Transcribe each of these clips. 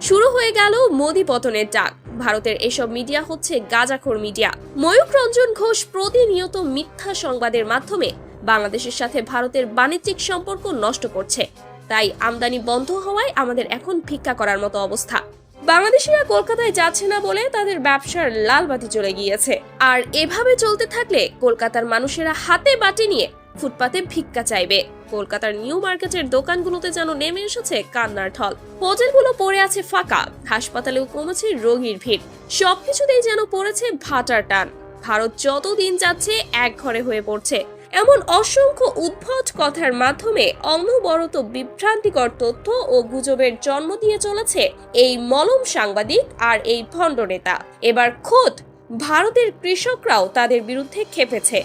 শুরু হয়ে গেল মোদি পতনের ডাক। ভারতের এসব মিডিয়া হচ্ছে গাজাখোর মিডিয়া। ময়ূক রঞ্জন ঘোষ প্রতিনিয়ত মিথ্যা সংবাদের মাধ্যমে বাংলাদেশের সাথে ভারতের বাণিজ্যিক সম্পর্ক নষ্ট করছে। তাই আমদানি বন্ধ হওয়ায় আমাদের এখন ভিক্ষা করার মতো অবস্থা। বাংলাদেশিরা কলকাতায় যাচ্ছে না বলে তাদের ব্যবসার লাল বাতি চলে গিয়েছে। আর এভাবে চলতে থাকলে কলকাতার মানুষেরা হাতে বাটি নিয়ে ফুটপাতে ভিক্ষা চাইবে। কলকাতার নিউ মার্কেটের দোকানগুলোতে যেন নেমে এসেছে কান্নার ঢল। হোটেলগুলো পড়ে আছে ফাঁকা, হাসপাতালেও কমেছে রোগীর ভিড়। সবকিছুতেই যেন পড়েছে ভাটার টান। ভারত যত দিন যাচ্ছে এক ঘরে হয়ে পড়ছে। এমন অসংখ্য উদ্ভট কথার মাধ্যমে অনবরত বিভ্রান্তিকর তথ্য ও গুজবের জন্ম দিয়ে চলেছে এই মলম সাংবাদিক আর এই ভণ্ড নেতা। এবার খোদ ভারতের কৃষকরাও তাদের বিরুদ্ধে খেপেছে।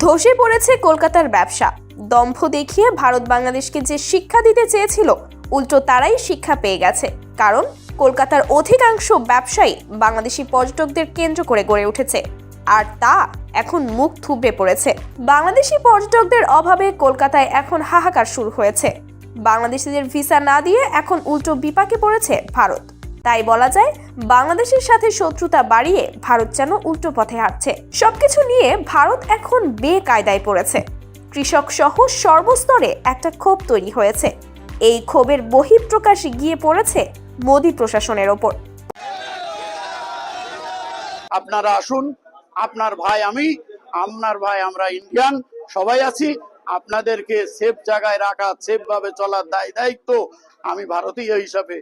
ধসে পড়েছে কলকাতার ব্যবসা। দম্ভ দেখিয়ে ভারত বাংলাদেশকে যে শিক্ষা দিতে চেয়েছিল, উল্টো তারাই শিক্ষা পেয়ে গেছে। কারণ, কলকাতার অধিকাংশ ব্যবসায়ী বাংলাদেশি পর্যটকদের কেন্দ্র করে গড়ে উঠেছে। আর তা এখন মুখ থুবড়ে পড়েছে। বাংলাদেশি পর্যটকদের অভাবে কলকাতায় এখন হাহাকার শুরু হয়েছে। বাংলাদেশিদের ভিসা না দিয়ে এখন উল্টো বিপাকে পড়েছে ভারত। তাই বলা যায়, বাংলাদেশের সাথে শত্রুতা বাড়িয়ে ভারত যেন উল্টো পথে হাঁটছে। সবকিছু নিয়ে ভারত এখন বেকায়দায় পড়েছে। কৃষক সহ সর্বস্তরে একটা ক্ষোভ তৈরি হয়েছে। এই ক্ষোভের বহিঃপ্রকাশ গিয়ে পড়েছে মোদী প্রশাসনের ওপর। আপনারা আসুন, আপনার ভাই আমি, আপনার ভাই আমরা ইন্ডিয়ান সবাই আছি। আপনাদেরকে সেফ জায়গায় রাখা সেফ ভাবে চলার দায় দায়িত্ব আমি ভারতীয় হিসাবে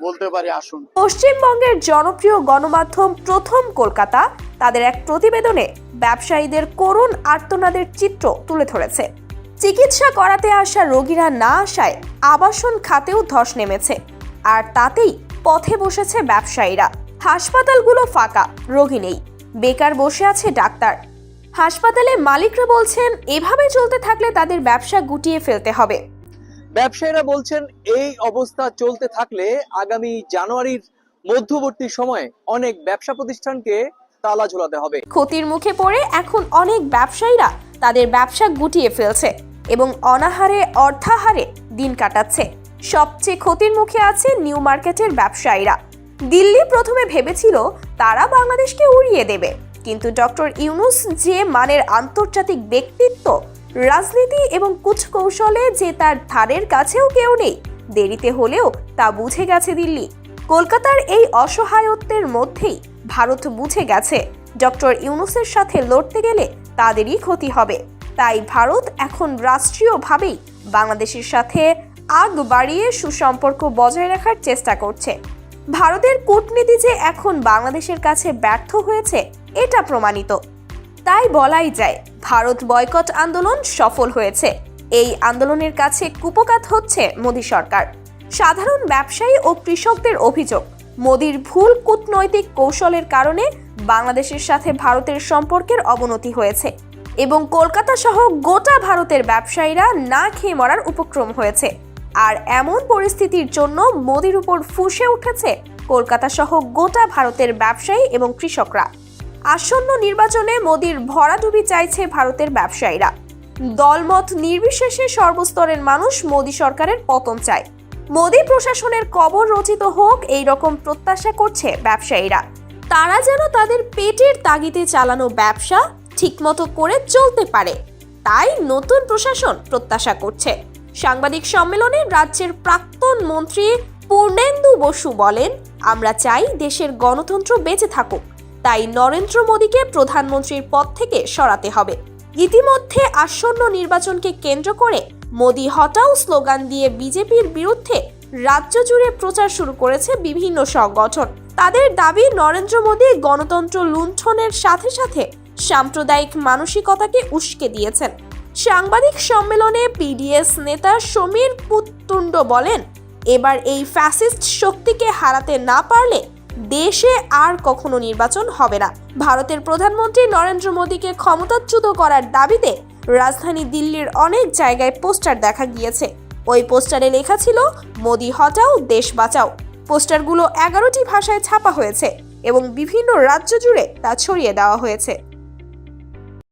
বলতে পারি, আসুন। পশ্চিমবঙ্গের জনপ্রিয় গণমাধ্যম প্রথম কলকাতা, তাদের এক প্রতিবেদনে ব্যবসায়ীদের করুণ আর্তনাদের চিত্র তুলে ধরেছে। চিকিৎসা করাতে আসা রোগীরা না আসায় আবাসন খাতেও ধস নেমেছে, আর তাতেই পথে বসেছে ব্যবসায়ীরা। হাসপাতালগুলো ফাঁকা, রোগী নেই। বেকার বসে আছে ডাক্তার। হাসপাতালে মালিকরা বলছেন, এভাবে চলতে থাকলে তাদের ব্যবসা গুটিয়ে ফেলতে হবে। ব্যবসায়ীরা বলছেন, এই অবস্থা চলতে থাকলে আগামী জানুয়ারির মধ্যবর্তী সময়ে অনেক ব্যবসা প্রতিষ্ঠানকে তালা ঝোলাতে হবে। ক্ষতির মুখে পড়ে এখন অনেক ব্যবসায়ীরা তাদের ব্যবসা গুটিয়ে ফেলছে এবং অনাহারে, অর্থাহারে দিন কাটাচ্ছে। সবচেয়ে ক্ষতির মুখে আছে নিউ মার্কেটের ব্যবসায়ীরা। দিল্লি প্রথমে ভেবেছিল তারা বাংলাদেশকে উড়িয়ে দেবে, কিন্তু ডক্টর ইউনুস যে মানের আন্তর্জাতিক ব্যক্তিত্ব রাজনীতি এবং কুচকৌশলে যে তার ধারের কাছেও কেউ নেই। দেরিতে হলেও তা বুঝে গেছে দিল্লি। কলকাতার এই অসহায়ত্বের মধ্যেই ভারত বুঝে গেছে। ডক্টর ইউনুসের সাথে লড়তে গেলে তাদেরই ক্ষতি হবে। তাই ভারত এখন রাষ্ট্রীয়ভাবেই বাংলাদেশের সাথে আগ বাড়িয়ে সুসম্পর্ক বজায় রাখার চেষ্টা করছে। ভারতের কূটনীতি যে এখন বাংলাদেশের কাছে ব্যর্থ হয়েছে, এটা প্রমাণিত। তাই বলাই যায় ভারত বয়কট আন্দোলন সফল হয়েছে। এই আন্দোলনের কাছে কুপকাত হচ্ছে মোদী সরকার। সাধারণ ব্যবসায়ী ও কৃষকদের অভিযোগ, মোদির ভুল কূটনৈতিক কৌশলের কারণে বাংলাদেশের সাথে ভারতের সম্পর্কের অবনতি হয়েছে এবং কলকাতা সহ গোটা ভারতের ব্যবসায়ীরা না খেয়ে মরার উপক্রম হয়েছে। আর এমন পরিস্থিতির জন্য মোদির উপর ফুঁসে উঠেছে কলকাতা সহ গোটা ভারতের ব্যবসায়ী এবং কৃষকরা। আসন্ন নির্বাচনে মোদির ভরাডুবি চাইছে ভারতের ব্যবসায়ীরা। দলমত নির্বিশেষে সর্বস্তরের মানুষ মোদী সরকারের পতন চায়। মোদি প্রশাসনের কবর রচিত হোক এই রকম প্রত্যাশা করছে ব্যবসায়ীরা। তারা যেন তাদের পেটের তাগিদে চালানো ব্যবসা ঠিকমতো করে চলতে পারে। তাই নতুন প্রশাসন প্রত্যাশা করছে। সাংবাদিক সম্মেলনে রাজ্যের প্রাক্তন মন্ত্রী পূর্ণেন্দু বসু বলেন, আমরা চাই দেশের গণতন্ত্র বেঁচে থাকুক। তাই নরেন্দ্র মোদীকে প্রধানমন্ত্রীর পদ থেকে সরাতে হবে। ইতিমধ্যে আসন্ন নির্বাচনকে কেন্দ্র করে মোদী হটাও স্লোগান দিয়ে বিজেপির বিরুদ্ধে রাজ্য জুড়ে প্রচার শুরু করেছে বিভিন্ন সংগঠন। তাদের দাবি, নরেন্দ্র মোদী গণতন্ত্র লুণ্ঠনের সাথে সাথে সাম্প্রদায়িক মানসিকতাকে উস্কে দিয়েছেন। সাংবাদিক সম্মেলনে পিডিএস নেতা সমীর পুত্তুণ্ড বলেন, এবার এই ফ্যাসিস্ট শক্তিকে হারাতে না পারলে দেশে আর কখনো নির্বাচন হবে না। ভারতের প্রধানমন্ত্রী নরেন্দ্র মোদীকে ক্ষমতাচ্যুত করার দাবিতে রাজধানী দিল্লির অনেক জায়গায় পোস্টার দেখা গিয়েছে। ওই পোস্টারে লেখা ছিল, মোদি হটাও, দেশ বাঁচাও। পোস্টারগুলো এগারোটি ভাষায় ছাপা হয়েছে এবং বিভিন্ন রাজ্য জুড়ে তা ছড়িয়ে দেওয়া হয়েছে।